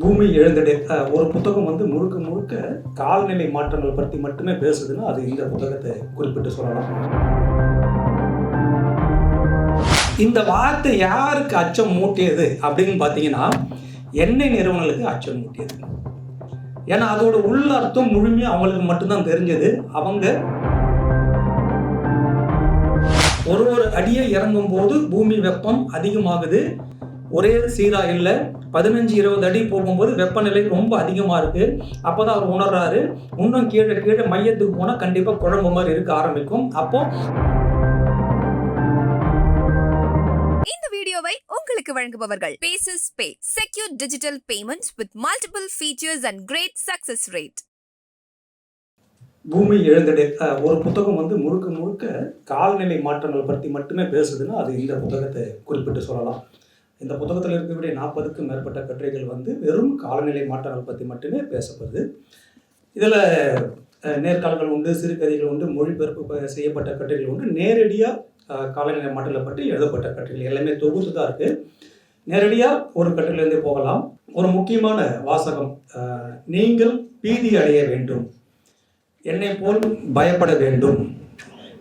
பூமி எழுந்தடை ஒரு புத்தகம் வந்து முழுக்க முழுக்க காலநிலை மாற்றங்கள் பற்றி மட்டுமே பேசுதுன்னா அது இந்த புத்தகத்தை குறிப்பிட்டு சொல்லலாம். இந்த வார்த்தை யாருக்கு அச்சம் மூட்டியது அப்படின்னு பார்த்தீங்கன்னா எண்ணெய் நிறுவனங்களுக்கு அச்சம் மூட்டியது. ஏன்னா அதோட உள்ள அர்த்தம் முழுமையாக அவங்களுக்கு மட்டும்தான் தெரிஞ்சது. அவங்க ஒரு ஒரு அடியை இறங்கும் போது பூமி வெப்பம் அதிகமாகுது. ஒரே சீரா இல்லை பதினஞ்சு இருபது அடி போகும்போது வெப்பநிலை ரொம்ப அதிகமாக இருக்கு. அப்பதான் அவர் உணர்றாரு. இன்னும் கீழே கீழே மையத்துக்கு போனால் கண்டிப்பாக குழம்பு மாதிரி இருக்க ஆரம்பிக்கும். அப்போ இந்த வீடியோவை உங்களுக்கு வழங்குபவர்கள் bases pay secure digital payments with multiple features and great success rate பூமி எழுந்தடை ஒரு புத்தகம் வந்து முழுக்க முழுக்க காலநிலை மாற்றங்கள் பற்றி மட்டுமே பேசுதுன்னா அது இந்த புத்தகத்தை குறிப்பிட்டு சொல்லலாம். இந்த புத்தகத்தில் இருக்கக்கூடிய நாற்பதுக்கும் மேற்பட்ட கட்டுரைகள் வந்து வெறும் காலநிலை மாற்றங்கள் பற்றி மட்டுமே பேசப்படுது. இதில் நேர்காலங்கள் உண்டு சிறுகதைகள் உண்டு மொழிபெயர்ப்பு செய்யப்பட்ட கட்டுரைகள் உண்டு. நேரடியாக காலநிலை மாற்றங்களை பற்றி எழுதப்பட்ட கட்டுரைகள் எல்லாமே தொகுத்து தான் இருக்குது நேரடியாக ஒரு கட்டுரையிலேருந்து போகலாம். ஒரு முக்கியமான வாசகம் நீங்கள் பீதி அடைய வேண்டும். என்னை போல் பயப்பட வேண்டும்.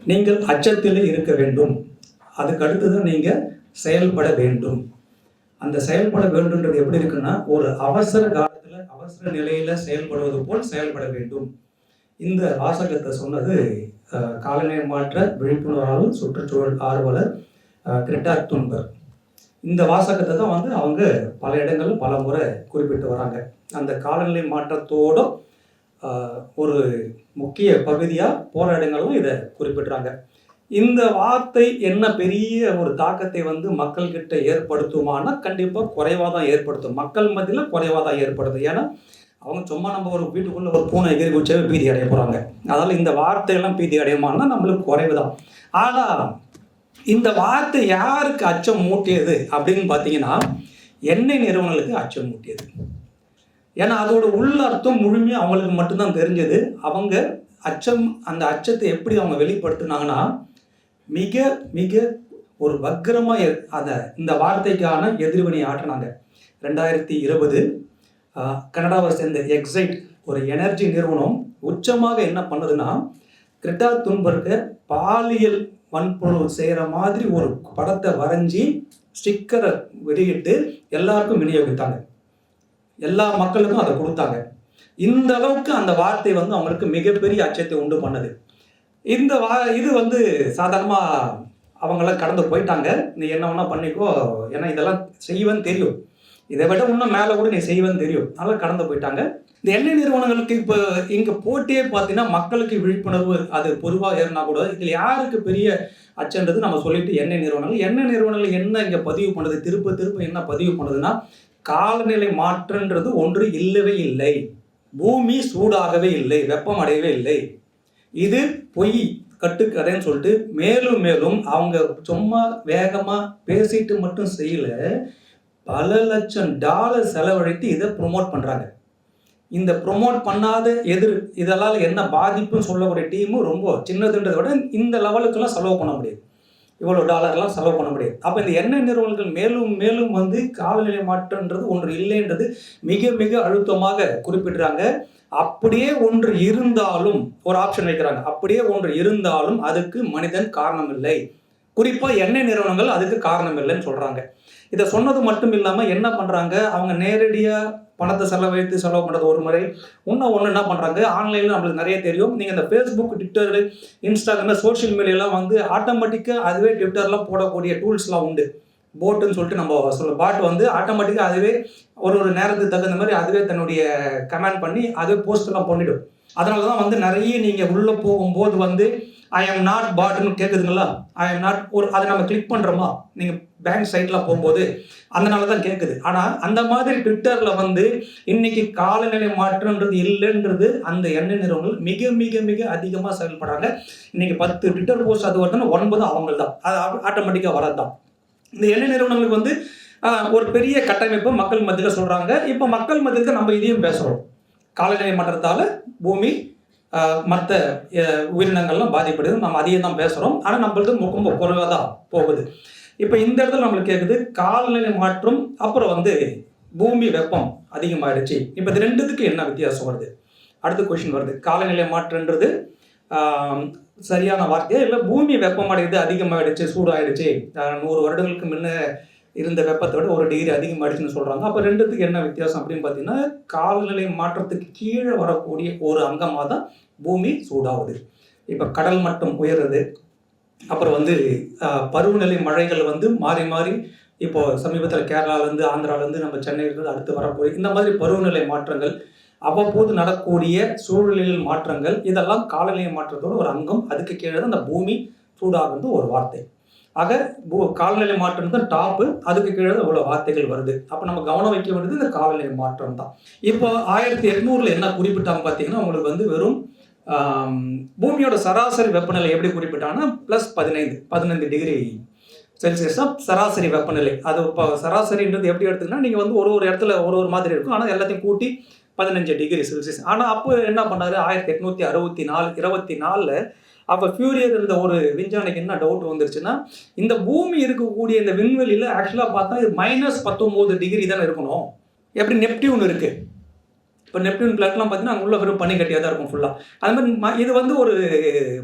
நீங்கள் அச்சத்தில் இருக்க வேண்டும். அதுக்கு அடுத்தது நீங்கள் செயல்பட வேண்டும். அந்த செயல்பட வேண்டும்ன்றது எப்படி இருக்குன்னா ஒரு அவசர காலத்தில் அவசர நிலையில் செயல்படுவது போல் செயல்பட வேண்டும். இந்த வாசகத்தை சொன்னது காலநிலை மாற்ற விழிப்புணர்வாளர் சுற்றுச்சூழல் ஆர்வலர் அஹ், கிரெட்டா துன்பர். இந்த வாசகத்தை தான் வந்து அவங்க பல இடங்களில் பல முறை குறிப்பிட்டு வராங்க. அந்த காலநிலை மாற்றத்தோட ஒரு முக்கிய பகுதியாக போகிற இடங்களும் இதை குறிப்பிட்றாங்க. இந்த வார்த்தை என்ன பெரிய ஒரு தாக்கத்தை வந்து மக்கள்கிட்ட ஏற்படுத்துமானா கண்டிப்பாக குறைவாக தான் ஏற்படுத்தும். மக்கள் மத்தியில் குறைவாக தான் ஏற்படுத்தும் ஏன்னா அவங்க சும்மா நம்ம ஒரு வீட்டுக்குள்ளே ஒரு பூனை எகிரி குச்சாவே பீதி அடைய போகிறாங்க அதனால் இந்த வார்த்தையெல்லாம் பீதி அடையுமானா நம்மளுக்கு குறைவு தான். ஆனால் இந்த வார்த்தை யாருக்கு அச்சம் மூட்டியது அப்படின்னு பார்த்தீங்கன்னா எண்ணெய் நிறுவனங்களுக்கு அச்சம் மூட்டியது. ஏன்னா அதோட உள்ள அர்த்தம் முழுமையாக அவங்களுக்கு மட்டும்தான் தெரிஞ்சது. அவங்க அச்சம் அந்த அச்சத்தை எப்படி அவங்க வெளிப்படுத்தினாங்கன்னா மிக மிக ஒரு வக்கரமாக அந்த இந்த வார்த்தைக்கான எதிர்வினை ஆற்றினாங்க. ரெண்டாயிரத்தி இருபது கனடாவை சேர்ந்த எக்ஸைட் ஒரு எனர்ஜி நிறுவனம் உச்சமாக என்ன பண்ணுதுன்னா கிரெட்டா துன்பர்க்க பாலியல் வன்பொருள் செய்கிற மாதிரி ஒரு படத்தை வரைஞ்சி ஸ்டிக்கரை வெளியிட்டு எல்லாருக்கும் விநியோகித்தாங்க. எல்லா மக்களுக்கும் அதை கொடுத்தாங்க. இந்த அளவுக்கு அந்த வார்த்தை வந்து அவங்களுக்கு மிகப்பெரிய அச்சத்தை உண்டு பண்ணுது. இந்த வா இது வந்து சாதாரணமாக அவங்களாம் கடந்து போயிட்டாங்க. நீ என்ன வேணால் பண்ணிக்கோ. ஏன்னா இதெல்லாம் செய்வேன்னு தெரியும். இதை விட இன்னும் மேலே கூட நீ செய்வேன்னு தெரியும். அதெல்லாம் கடந்து போயிட்டாங்க. இந்த எண்ணெய் நிறுவனங்களுக்கு இப்போ இங்கே போட்டியே பார்த்தீங்கன்னா மக்களுக்கு விழிப்புணர்வு அது பொதுவாக ஏறினா கூட இதில் யாருக்கு பெரிய அச்சன்றது நம்ம சொல்லிட்டு எண்ணெய் நிறுவனங்கள். எண்ணெய் நிறுவனங்கள் என்ன இங்கே பதிவு பண்ணுது? திருப்ப திருப்ப என்ன பதிவு பண்ணுதுன்னா காலநிலை மாற்றன்றது ஒன்று இல்லவே இல்லை. பூமி சூடாகவே இல்லை. வெப்பம் அடையவே இல்லை. இது பொய் கட்டுக்கதைன்னு சொல்லிட்டு மேலும் மேலும் அவங்க சும்மா வேகமாக பேசிட்டு மட்டும் செய்யல. பல லட்சம் டாலர் செலவழித்து இதை ப்ரொமோட் பண்ணுறாங்க இந்த ப்ரொமோட் பண்ணாத எதிர் இதெல்லாம் என்ன பாதிப்புன்னு சொல்லக்கூடிய டீமும் ரொம்ப சின்னதுன்றதை விட இந்த லெவலுக்கெல்லாம் செலவு பண்ண முடியாது. இவ்வளோ டாலர்லாம் செலவு பண்ண முடியாது. அப்போ இந்த எண்ணெய் நிறுவனங்கள் மேலும் மேலும் வந்து காலநிலை மாற்றன்றது ஒன்று இல்லைன்றது மிக மிக அழுத்தமாக குறிப்பிடுறாங்க. அப்படியே ஒன்று இருந்தாலும் ஒரு ஆப்ஷன் வைக்கிறாங்க. அப்படியே ஒன்று இருந்தாலும் அதுக்கு மனிதன் காரணம் இல்லை குறிப்பாக எண்ணெய் நிறுவனங்கள் அதுக்கு காரணம் இல்லைன்னு சொல்கிறாங்க இதை சொன்னது மட்டும் இல்லாமல் என்ன பண்ணுறாங்க அவங்க நேரடியாக பணத்தை செலவழித்து செலவு பண்ணுறது ஒரு முறை. இன்னும் ஒன்று என்ன பண்ணுறாங்க ஆன்லைனில் நம்மளுக்கு நிறைய தெரியும். நீங்கள் இந்த ஃபேஸ்புக் ட்விட்டர் இன்ஸ்டாகிராம் சோஷியல் மீடியாலாம் வந்து ஆட்டோமேட்டிக்காக அதுவே ட்விட்டர்லாம் போடக்கூடிய டூல்ஸ்லாம் உண்டு. போட்டுன்னு சொல்லிட்டு நம்ம சொல்ல பாட் வந்து ஆட்டோமேட்டிக்காக அதுவே ஒரு ஒரு நேரத்துக்கு தகுந்த மாதிரி அதுவே தன்னுடைய கமெண்ட் பண்ணி அதுவே போஸ்ட்லாம் பண்ணிடும். அதனால தான் வந்து நிறைய நீங்கள் உள்ளே போகும்போது வந்து ஐ எம் நாட் பாட்னு கேட்குதுங்களா ஐ எம் நாட் ஒரு அதை நம்ம கிளிக் பண்ணுறோமா நீங்கள் பேங்க் சைட்லாம் போகும்போது அதனால தான் கேட்குது ஆனால் அந்த மாதிரி ட்விட்டரில் வந்து இன்னைக்கு காலநிலை மாற்றம்ன்றது இல்லைன்றது அந்த எண்ணெய் நிறுவனங்கள் மிக மிக மிக அதிகமாக செயல்படுறாங்க. இன்னைக்கு பத்து ட்விட்டர் போஸ்ட் அது வருதுன்னா ஒன்பது அவங்க தான் அது ஆட்டோமேட்டிக்காக வரது தான் இந்த எண்ணெய் நிறுவனங்களுக்கு வந்து ஒரு பெரிய கட்டமைப்பு மக்கள் மத்தியில் சொல்கிறாங்க இப்போ மக்கள் மத்தியில் தான் நம்ம இதையும் பேசுகிறோம் காலநிலை மாற்றத்தால் பூமி மற்ற உயிரினங்கள்லாம் பாதிப்படுது நம்ம அதையும் தான் பேசுகிறோம் ஆனால் நம்மளது ரொம்ப குறைவாக தான் போகுது. இப்போ இந்த இடத்துல நம்மளுக்கு கேட்குது காலநிலை மாற்றம் அப்புறம் வந்து பூமி வெப்பம் அதிகமாகிடுச்சு இப்போ இது ரெண்டுத்துக்கு என்ன வித்தியாசம் வருது? அடுத்த கொஷின் வருது. காலநிலை மாற்றன்றது சரியான வார்த்தையா? இல்லை பூமி வெப்பமடையுது அதிகமாகிடுச்சு சூடாயிடுச்சு. நூறு வருடங்களுக்கு முன்ன இருந்த வெப்பத்தை விட ஒரு டிகிரி அதிகமாகிடுச்சுன்னு சொல்கிறாங்க அப்போ ரெண்டுத்துக்கு என்ன வித்தியாசம் அப்படின்னு பார்த்தீங்கன்னா காலநிலை மாற்றத்துக்கு கீழே வரக்கூடிய ஒரு அங்கமாக தான் பூமி சூடாகுது. இப்போ கடல் மட்டம் உயருது. அப்புறம் வந்து பருவநிலை மழைகள் வந்து மாறி மாறி இப்போ சமீபத்தில் கேரளாலேருந்து ஆந்திராலேருந்து நம்ம சென்னையிலேருந்து அடுத்து வரப்போகுது. இந்த மாதிரி பருவநிலை மாற்றங்கள் அவ்வப்போது நடக்கக்கூடிய சூழலில் மாற்றங்கள் இதெல்லாம் காலநிலை மாற்றத்தோட ஒரு அங்கம் அதுக்கு கீழே தான் அந்த பூமி சூடாகுது ஒரு வார்த்தை. ஆக பூ காலநிலை மாற்றம் தான் டாப்பு அதுக்கு கீழே தான் இவ்வளோ வார்த்தைகள் வருது. அப்போ நம்ம கவனம் வைக்க வேண்டியது இந்த காலநிலை மாற்றம் தான். இப்போ ஆயிரத்தி எட்நூறில் என்ன குறிப்பிட்டாங்க பார்த்தீங்கன்னா உங்களுக்கு வந்து வெறும் பூமியோட சராசரி வெப்பநிலை எப்படி குறிப்பிட்டாங்கன்னா ப்ளஸ் பதினைந்து பதினைந்து டிகிரி செல்சியஸ் தான் சராசரி வெப்பநிலை. அது இப்போ சராசரின்றது எப்படி எடுத்துக்கினா நீங்கள் வந்து ஒரு ஒரு இடத்துல ஒரு ஒரு மாதிரி இருக்கும். ஆனால் எல்லாத்தையும் கூட்டி பதினஞ்சு டிகிரி செல்சியஸ் ஆனால் அப்போ என்ன பண்ணாரு? ஆயிரத்தி எட்நூற்றி அறுபத்தி நாலு இருபத்தி நாலில் அப்போ ஃபியூரியர் இருந்த ஒரு விஞ்ஞானிக்கு என்ன டவுட் வந்துருச்சுன்னா இந்த பூமி இருக்கக்கூடிய இந்த விண்வெளியில் ஆக்சுவலாக பார்த்தா இது மைனஸ் பத்தொம்போது டிகிரி தானே இருக்கணும். எப்படி நெப்டியூன் இருக்குது இப்போ நெப்டியூன் பிளாக்லாம் பார்த்தீங்கன்னா அங்கே உள்ள வெறும் தான் இருக்கும் ஃபுல்லாக அது மாதிரி இது வந்து ஒரு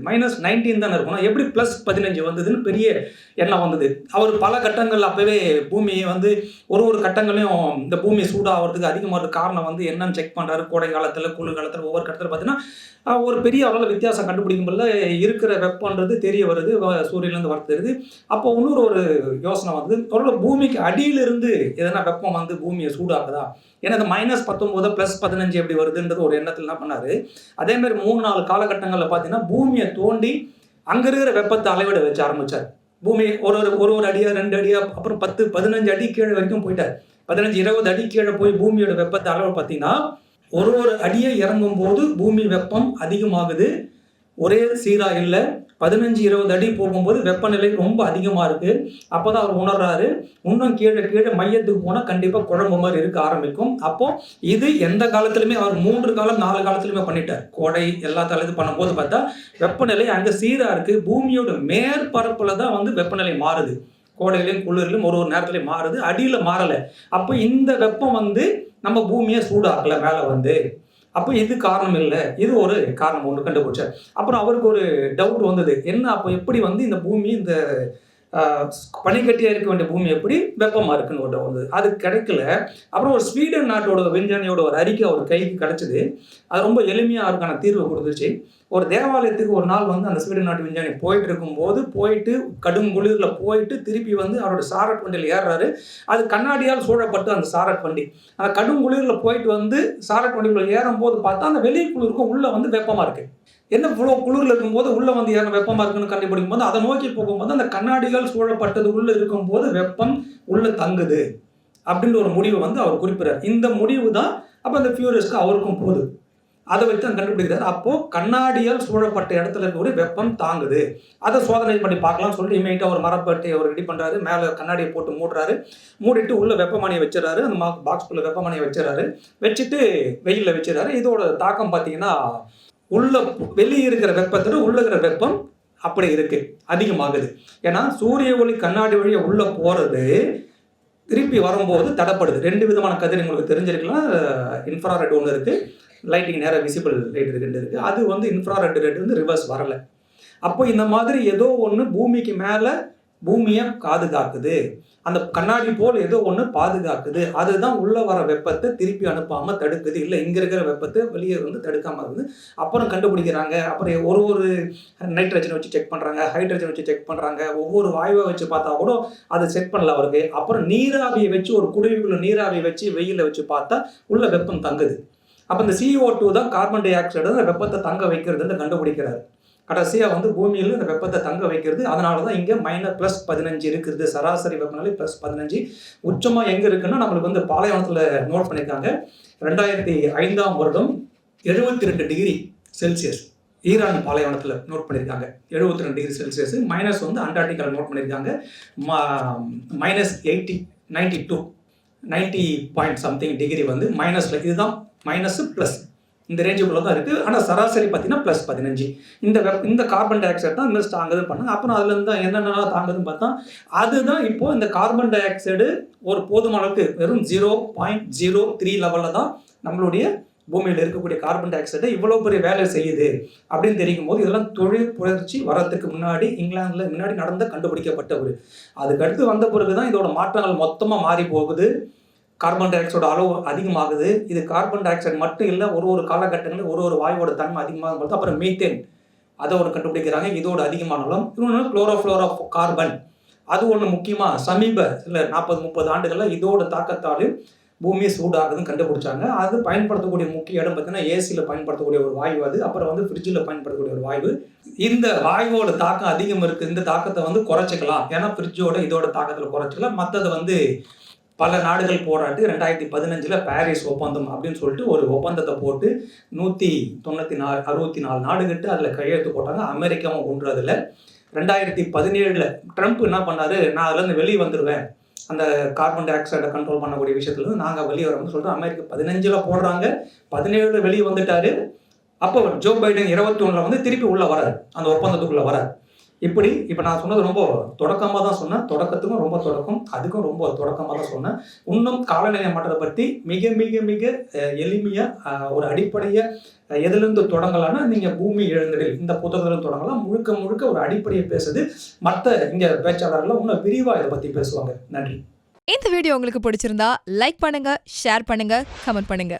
மைனஸ் நைன்டீன் தானே இருக்கும். எப்படி ப்ளஸ் பதினஞ்சு வந்ததுன்னு பெரிய எண்ணம் வந்தது. அவர் பல கட்டங்கள் அப்போவே பூமியை வந்து ஒரு ஒரு கட்டங்களையும் இந்த பூமி சூடாகிறதுக்கு அதிகமாக காரணம் வந்து என்னன்னு செக் பண்ணுறாரு கோடை காலத்தில் குளிர் காலத்தில் ஒவ்வொரு கட்டத்தில் பார்த்தீங்கன்னா ஒரு பெரிய அளவில் வித்தியாசம் கண்டுபிடிக்கும் போல இருக்கிற வெப்பன்றது தெரிய வருது சூரியன்லேருந்து வர அப்போ இன்னொரு ஒரு யோசனை வந்து பூமிக்கு அடியிலிருந்து எதனா வெப்பம் வந்து பூமியை சூடாக்குதா? ஏன்னா இந்த மைனஸ் பத்தொம்போது ப்ளஸ் பதினஞ்சு எப்படி வருதுன்றது ஒரு எண்ணத்தில் என்ன பண்ணாரு. அதே மாதிரி மூணு நாலு காலகட்டங்களில் பார்த்தீங்கன்னா பூமியை தோண்டி அங்கே இருக்கிற வெப்பத்தை அளவிட வச்சு ஆரம்பிச்சார். பூமி ஒரு ஒரு ஒரு ஒரு அடியா ரெண்டு அடியா அப்புறம் பத்து பதினஞ்சு அடி கீழே வரைக்கும் போயிட்டார். பதினஞ்சு இருபது அடி கீழே போய் பூமியோட வெப்பத்தை அளவு பார்த்தீங்கன்னா ஒரு ஒரு அடியை இறங்கும் போது பூமி வெப்பம் அதிகமாகுது. ஒரே சீராக இல்லை பதினஞ்சு இருபது அடி போகும்போது வெப்பநிலை ரொம்ப அதிகமாக இருக்குது அப்போ தான் அவர் உணர்றாரு இன்னும் கீழே கீழே மையத்துக்கு போனால் கண்டிப்பாக குழம்பு மாதிரி இருக்க ஆரம்பிக்கும். அப்போது இது எந்த காலத்துலையுமே அவர் மூன்று காலம் நாலு காலத்துலையுமே பண்ணிட்டார். கோடை எல்லா காலத்துலையும் பண்ணும்போது பார்த்தா வெப்பநிலை அங்கே சீராக இருக்குது பூமியோட மேற்பரப்பில் தான் வந்து வெப்பநிலை மாறுது. கோடையிலையும் குளிர்லையும் ஒரு ஒரு நேரத்துலையும் மாறுது. அடியில் மாறலை. அப்போ இந்த வெப்பம் வந்து நம்ம பூமியை சூடாக்கலை மேலே வந்து. அப்போ இது காரணம் இல்லை. இது ஒரு காரணம் ஒன்று கண்டுபிடிச்சார். அப்புறம் அவருக்கு ஒரு டவுட் வந்தது. என்ன அப்போ எப்படி வந்து இந்த பூமி இந்த பனிக்கட்டியாக இருக்க வேண்டிய பூமி எப்படி வெப்பமாக இருக்குன்னு ஒரு வந்தது. அது கிடைக்கல. அப்புறம் ஒரு ஸ்வீடன் நாட்டோட விஞ்ஞானியோட ஒரு அறிக்கை அவர் கைக்கு கிடச்சிது. அது ரொம்ப எளிமையாக அதுக்கான தீர்வு கொடுத்துச்சு ஒரு தேவாலயத்துக்கு ஒரு நாள் வந்து அந்த ஸ்வீடன் நாட்டு விஞ்ஞானி போயிட்டு இருக்கும்போது போயிட்டு கடும் குளிரில் போயிட்டு திருப்பி வந்து அவரோட சாரட் வண்டியில் ஏறுறாரு. அது கண்ணாடியால் சூழப்பட்டு அந்த சாரட் வண்டி. அந்த கடும் குளிரில் போயிட்டு வந்து சாரட் வண்டிக்குள்ள ஏறும்போது பார்த்தா அந்த வெளி குளிருக்கும் உள்ளே வந்து வெப்பமாக இருக்கு. என்ன இவ்வளோ குளிரில் இருக்கும்போது உள்ளே வந்து ஏன் வெப்பமாக இருக்குன்னு கண்டுபிடிக்கும் போது அதை நோக்கி போகும்போது அந்த கண்ணாடிகள் சூழப்பட்டது உள்ளே இருக்கும்போது வெப்பம் உள்ளே தங்குது. அப்படின்ற ஒரு முடிவை வந்து அவர் குறிப்பிடுறார். இந்த முடிவு தான் அப்போ அந்த ஃபியூரியஸ்க்கு அவருக்கும் போகுது. அதை வச்சு தான் கண்டுபிடிக்கிறார். அப்போ கண்ணாடியால் சூழப்பட்ட இடத்துல இருக்கக்கூடிய வெப்பம் தாங்குது. அதை சோதனை பண்ணி பார்க்கலாம்னு சொல்லிட்டு இமீடியட்டாக ஒரு மரப்பட்டை அவர் ரெடி பண்ணுறாரு மேலே கண்ணாடியை போட்டு மூடுறாரு. மூடிட்டு உள்ள வெப்பமானியை வச்சிடறாரு. அந்த மா பாக்ஸ்குள்ளே வெப்பமானியை வச்சிடறாரு. வச்சுட்டு வெயிலில் வச்சிடறாரு. இதோட தாக்கம் பார்த்தீங்கன்னா உள்ள வெளியே இருக்கிற வெப்பத்தோட உள்ள இருக்கிற வெப்பம் அப்படி இருக்கு. அதிகமாகுது. ஏன்னா சூரிய ஒளி கண்ணாடி வழியாக உள்ளே போகிறது திருப்பி வரும்போது தடப்படுது. ரெண்டு விதமான கதிர் உங்களுக்கு தெரிஞ்சிருக்கலாம். இன்ஃப்ராரெட் ஒன்று இருக்குது லைட்டிங் நேராக விசிபிள் லைட் ரெண்டு இருக்குது அது வந்து இன்ஃப்ராரெட் ரெட் வந்து ரிவர்ஸ் வரலை. அப்போ இந்த மாதிரி ஏதோ ஒன்று பூமிக்கு மேலே பூமியை பாதுகாக்குது. அந்த கண்ணாடி போல் ஏதோ ஒன்று பாதுகாக்குது. அதுதான் உள்ளே வர வெப்பத்தை திருப்பி அனுப்பாமல் தடுக்குது. இல்லை இங்கே இருக்கிற வெப்பத்தை வெளியே வந்து தடுக்காமல் இருக்குது. அப்புறம் கண்டுபிடிக்கிறாங்க. அப்புறம் ஒரு ஒரு நைட்ரஜனை வச்சு செக் பண்ணுறாங்க ஹைட்ரஜன் வச்சு செக் பண்ணுறாங்க ஒவ்வொரு வாயுவை வச்சு பார்த்தா கூட அதை செக் பண்ணல அவருக்கு. அப்புறம் நீராவியை வச்சு ஒரு குடுவைக்குள்ள நீராவியை வச்சு வெயிலில் வச்சு பார்த்தா உள்ள வெப்பம் தங்குது. அப்போ இந்த சிஓ டூ தான் கார்பன் டை ஆக்சைடு அந்த வெப்பத்தை தங்க வைக்கிறதுன்னு கண்டுபிடிக்கிறார். கடைசியாக வந்து பூமியில் இந்த வெப்பத்தை தங்க வைக்கிறது. அதனால தான் இங்கே மைனஸ் ப்ளஸ் பதினஞ்சு இருக்குது. சராசரி வெப்பநிலை ப்ளஸ் பதினஞ்சு. உச்சமாக எங்கே இருக்குன்னா நம்மளுக்கு வந்து பாலைவனத்தில் நோட் பண்ணியிருக்காங்க ரெண்டாயிரத்தி ஐந்தாம் வருடம் எழுபத்தி ரெண்டு டிகிரி செல்சியஸ் ஈரான் பாலைவனத்தில் நோட் பண்ணியிருக்காங்க எழுபத்தி ரெண்டு டிகிரி செல்சியஸ். மைனஸ் வந்து அண்டார்டிகாவில் நோட் பண்ணியிருக்காங்க minus eighty ninety two ninety point something degree வந்து மைனஸில் இதுதான் மைனஸு ப்ளஸ் இந்த ரேஞ்சுக்குள்ளே தான் இருக்குது ஆனால் சராசரி பார்த்தீங்கன்னா ப்ளஸ் பதினஞ்சு. இந்த வெப் இந்த கார்பன் டை ஆக்சைடு தான் இன்னும் தாங்குதுன்னு பண்ணாங்க அப்புறம் அதுலேருந்து தான் என்னென்னலாம் தாங்குதுன்னு பார்த்தா அதுதான் இப்போது இந்த கார்பன் டை ஆக்சைடு ஒரு போதுமான அளவுக்கு வெறும் ஜீரோ பாயிண்ட் ஜீரோ த்ரீ லெவலில் தான் நம்மளுடைய பூமியில் இருக்கக்கூடிய கார்பன் டை ஆக்சைடு இவ்வளோ பெரிய வேலை செய்யுது அப்படின்னு தெரியும் போது இதெல்லாம் தொழில் புரட்சி வரதுக்கு முன்னாடி இங்கிலாந்தில் முன்னாடி நடந்த கண்டுபிடிக்கப்பட்ட ஒரு. அதுக்கடுத்து வந்த பிறகு தான் இதோட மாற்றங்கள் மொத்தமாக மாறி போகுது. கார்பன் டை ஆக்சைடு அளவு அதிகமாகுது. இது கார்பன் டை ஆக்சைடு மட்டும் இல்லை ஒரு ஒரு காலகட்டங்களில் ஒரு ஒரு வாயுவோட தன்மை அதிகமாக பொழுது அப்புறம் மீத்தேன் அதை ஒன்று கண்டுபிடிக்கிறாங்க. இதோட அதிகமானாலும் இன்னொன்று குளோரோஃப்ளோரோ கார்பன் அது ஒன்று முக்கியமாக சமீப சில நாற்பது முப்பது ஆண்டுகளில் இதோட தாக்கத்தாலும் பூமி சூடாகுதுன்னு கண்டுபிடிச்சாங்க. அது பயன்படுத்தக்கூடிய முக்கிய இடம் பார்த்தீங்கன்னா ஏசியில் பயன்படுத்தக்கூடிய ஒரு வாயு அது. அப்புறம் வந்து ஃப்ரிட்ஜில் பயன்படுத்தக்கூடிய ஒரு வாயு. இந்த வாயுவோட தாக்கம் அதிகம் இருக்குது இந்த தாக்கத்தை வந்து குறைச்சிக்கலாம். ஏன்னா ஃப்ரிட்ஜோட இதோட தாக்கத்தில் குறைச்சிக்கலாம். மற்றதை வந்து பல நாடுகள் போராட்டி ரெண்டாயிரத்தி பதினஞ்சில் பாரிஸ் ஒப்பந்தம் அப்படின்னு சொல்லிட்டு ஒரு ஒப்பந்தத்தை போட்டு நூற்றி தொண்ணூற்றி நாலு அறுபத்தி நாலு நாடுகிட்டு அதில் கையெழுத்து போட்டாங்க. அமெரிக்காவும் ஒன்று அதில் ரெண்டாயிரத்தி பதினேழில் ட்ரம்ப் என்ன பண்ணார்? நான் அதுலேருந்து வெளியே வந்துடுவேன் அந்த கார்பன் டை ஆக்சைடை கண்ட்ரோல் பண்ணக்கூடிய விஷயத்துலேருந்து நாங்கள் வெளியே வரோம்னு சொல்லிட்டு அமெரிக்கா பதினஞ்சில் போடுறாங்க. பதினேழில் வெளியே வந்துட்டார். அப்போ ஜோ பைடன் இருபத்தி ஒன்றில் வந்து திருப்பி உள்ளே வரார் அந்த ஒப்பந்தத்துக்குள்ளே வரார் இப்படி இப்போ நான் சொன்னது ரொம்ப தொடக்கமாக தான் சொன்னேன். தொடக்கத்துக்கும் ரொம்ப தொடக்கம். அதுக்கும் ரொம்ப தொடக்கமாக தான் சொன்னேன். இன்னும் காலநிலை மாற்றத்தை பற்றி மிக மிக மிக எளிமையாக ஒரு அடிப்படையை எதுலேருந்து எதிலிருந்து தொடங்கலாம்னா நீங்கள் பூமி எழுந்தடில் இந்த புத்தகத்தில் தொடங்கலாம். முழுக்க முழுக்க ஒரு அடிப்படையை பேசுது. மற்ற இங்கே பேச்சாளர்கள் இன்னும் விரிவாக இதை பற்றி பேசுவாங்க. நன்றி. இந்த வீடியோ உங்களுக்கு பிடிச்சிருந்தா லைக் பண்ணுங்க ஷேர் பண்ணுங்க கமெண்ட் பண்ணுங்க.